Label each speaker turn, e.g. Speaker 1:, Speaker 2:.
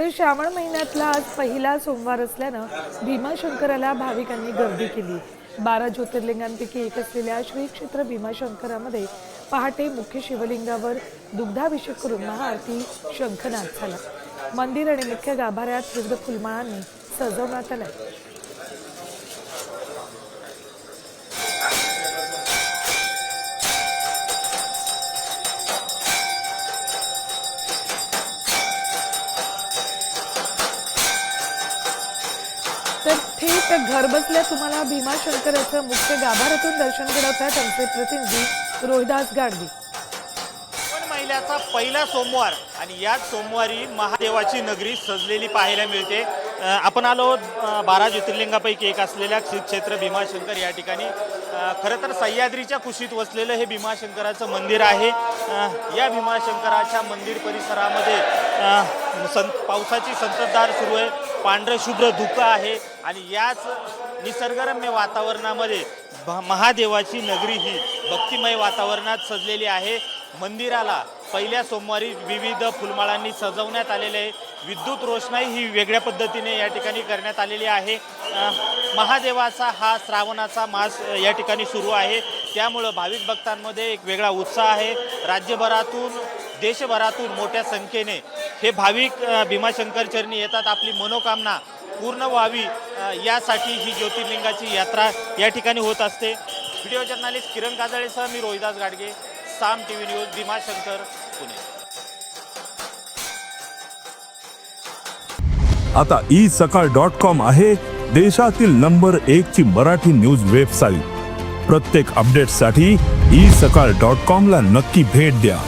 Speaker 1: तर श्रावण महिन्यातला आज पहिला सोमवार असल्यानं भीमाशंकराला भाविकांनी गर्दी केली. बारा ज्योतिर्लिंगांपैकी एक असलेल्या श्री क्षेत्र भीमाशंकरामध्ये पहाटे मुख्य शिवलिंगावर दुग्धाभिषेक करून महाआरती शंखनाद झाला. मंदिर आणि मुख्य गाभाऱ्यात विविध फुलमाळांनी सजवण्यात आलंय तर थेट घर बसल्या तुम्हाला भीमाशंकराचं मुख्य गाभाऱ्यातून दर्शन घडवतात आमचे प्रतिनिधी रोहिदास गाडगे.
Speaker 2: श्रावण महिन्याचा पहिला सोमवार आणि याच सोमवारी महादेवाची नगरी सजलेली पाहायला मिळते. आपण आलो बारा ज्योतिर्लिंगापैकी एक असलेल्या श्री क्षेत्र भीमाशंकर या ठिकाणी. खरं तर सह्याद्रीच्या कुशीत वसलेलं हे भीमाशंकराचं मंदिर आहे. या भीमाशंकराच्या मंदिर परिसरामध्ये सं पावसाची संततधार सुरू आहे. पांढरशुभ्र धुकं आहे आणि याच निसर्गरम्य वातावरणामध्ये भ- महादेवाची नगरी ही भक्तिमय वातावरणात सजलेली आहे. मंदिराला पहिल्या सोमवारी विविध फुलमाळांनी सजवण्यात आलेले आहे. विद्युत रोषणाई ही वेगळ्या पद्धतीने या ठिकाणी करण्यात आलेली आहे. महादेवाचा हा श्रावणाचा मास या ठिकाणी सुरू आहे. त्यामुळं भाविक भक्तांमध्ये एक वेगळा उत्साह आहे. राज्यभरातून देशभरातून मोठ्या संख्येने हे भाविक भीमाशंकर चरणी येतात. आपली मनोकामना पूर्ण व्हावी यासाठी ही ज्योतिर्लिंगाची यात्रा या ठिकाणी होत असते. व्हिडिओ जर्नालिस्ट किरण काजळेसह मी Rohidas Gadge Saam T V news Bhimashankar Pune.
Speaker 3: आता ई सकाळ डॉट कॉम आहे देशातील नंबर एक ची मराठी न्यूज वेबसाईट. प्रत्येक अपडेटसाठी ई सकाळ डॉट कॉम ला नक्की भेट द्या.